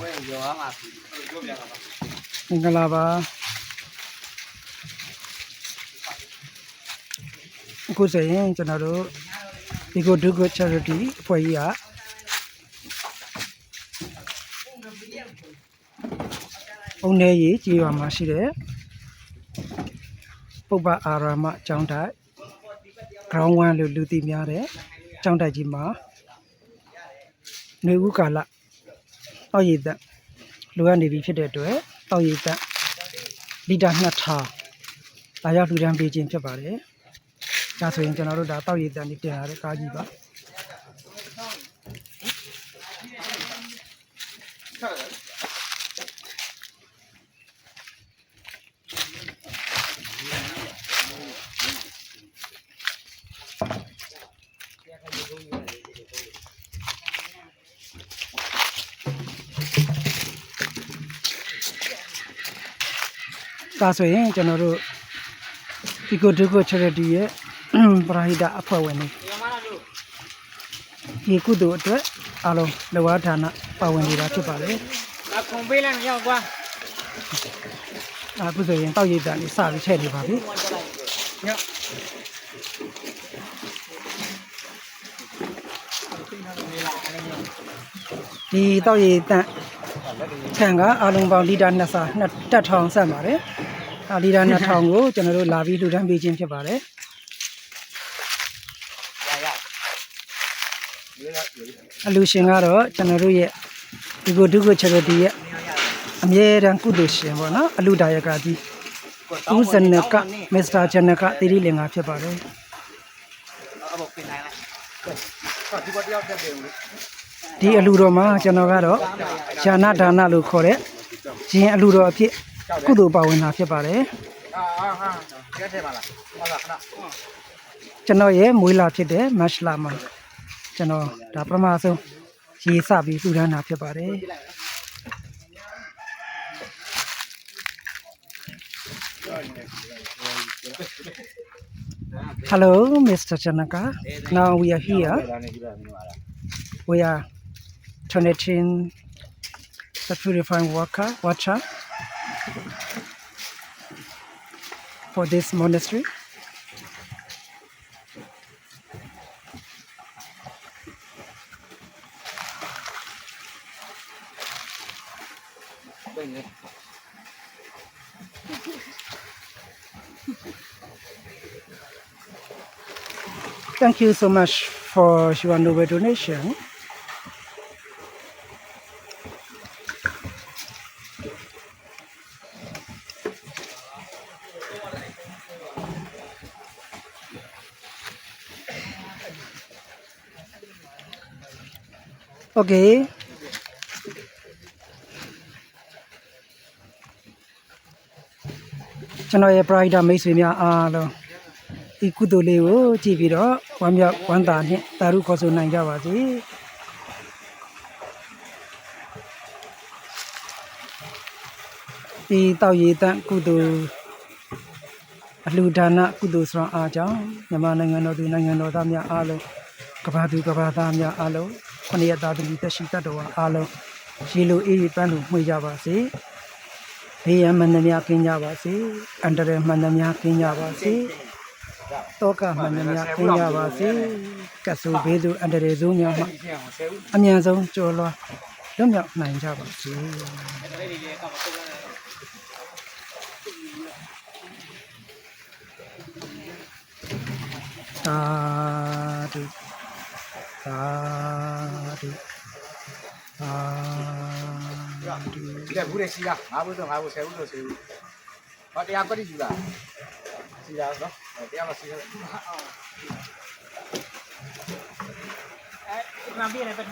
ဝဲရောမှာပြီပြောပြတာပါမင်္ဂလာပါအခုဆိုရင်ကျွန်တော်တို့ဒီကိုဒုက္ခ charity အဖွဲ့ကြီးကအုံနေကြီးကြေးရွာမှာရှိတဲ့ပုပ္ပအာရမကျောင်းတိုက် ground 1လို့လူသိများတဲ့ကျောင်းတိုက်ကြီးမှာနေဦးကာလ အောက်ရည်သက်လိုအပ်နေပြီဖြစ်တဲ့အတွက်အောက်ရည်သက်လီတာ2000ဒါရောက်လူတန်းပေးခြင်းဖြစ်ပါတယ်ဒါဆိုရင်ကျွန်တော်တို့ဒါတောက်ရည်သက်နေတင်လာတဲ့ကားကြီးပါ ဒါဆိုရင်ကျွန်တော်တို့ဒီကိုဒုက္ခ charity ရဲ့ပရာဟိတအဖွဲ့ဝင်တွေရောမလားလို့ဒီကုသိုလ်အတွက်အားလုံးလောကဌာနပါဝင်နေတာဖြစ်ပါတယ်အခုံပေးလိုက်မရောက်ကွာအခုဆိုရင်တောက်ရည်သက်နေစပြီးချက်နေပါပြီညော့ဒီတောက်ရည်သက်ထန်ကအားလုံးပေါင်းလီတာ2ဆာ2တက်ထောင်ဆက်ပါတယ် အာလီတာ2000ကိုကျွန်တော်တို့လာပြီးလှူဒန်းပေးခြင်းဖြစ်ပါတယ်ရရအလူရှင်ကတော့ကျွန်တော်တို့ရဲ့ဒီကိုဒုက္ခ charity ရဲ့အမြဲတမ်းကုသိုလ်ရှင်ပေါ့နော်အလူဒါယကကြီးဦးဇနကမစ္စတာဂျနကတိရိလင်္ကာဖြစ်ပါတယ်အဘပြင်နိုင်လိုက်ဟောဒီဘက်တယောက်တက်တယ်ဦးဒီအလူတော်မှာကျွန်တော်ကတော့ဇာနာဒါနလို့ခေါ်တဲ့ရှင်အလူတော်အဖြစ် ကုသိုလ်ပါဝင်တာဖြစ်ပါတယ်အာအာဟာကျက်တယ်ပါလားဟုတ်လားခဏကျွန်တော်ရဲ့မွေးလာဖြစ်တဲ့မတ်လမှာကျွန်တော်ဒါပထမဆုံးရေးစပြီးလှူဒန်းတာဖြစ်ပါတယ် Hello, Mr. Janaka. Now we are here. We are donating the purifying water, water for this monastery. Thank you so much for your donation. Okay. ကျွန်တော်ရဲ့ pride မိတ်ဆွေများအားလုံးဒီကုသိုလ်လေးကိုကြည့်ပြီးတော့ဝမ်းမြောက်ဝမ်းသာနဲ့တာရုခေါ်ဆိုနိုင်ကြပါစေဒီတောက်ရည်တန့်ကုသိုလ်အလှူဒါနကုသိုလ်ဆောင်အားကြောင့်မြန်မာနိုင်ငံတော်သူနိုင်ငံတော်သားများအားလုံးကမ္ဘာသူကမ္ဘာသားများအားလုံး ခொနည်းသားသမီးသက်ရှိတတ်တော်အားလုံးရေလိုအေးပန်းလို့မှွေကြပါစေဘေးရန်မှန်သမျှကင်းကြပါစေအန္တရာယ်မှန်သမျှကင်းကြပါစေတောကမှန်သမျှကင်းကြပါစေကတ်ဆိုဘေးသူအန္တရာယ်ဆုံးများမှပြင်အောင်ဆဲဦးအမြန်ဆုံးကျော်လွှားလွတ်မြောက်နိုင်ကြပါစေလေးတွေလည်းကောက်တော့တယ်သာဓု သာဓုသာဓုဒီကဘူးတွေစီလားငါဘူးဆိုငါဘူးဆဲဦးဆိုဆဲဦးဟောတရားပတိယူလားစီလားနော်တရားမစီလားအဲဒီမှာပြရတယ်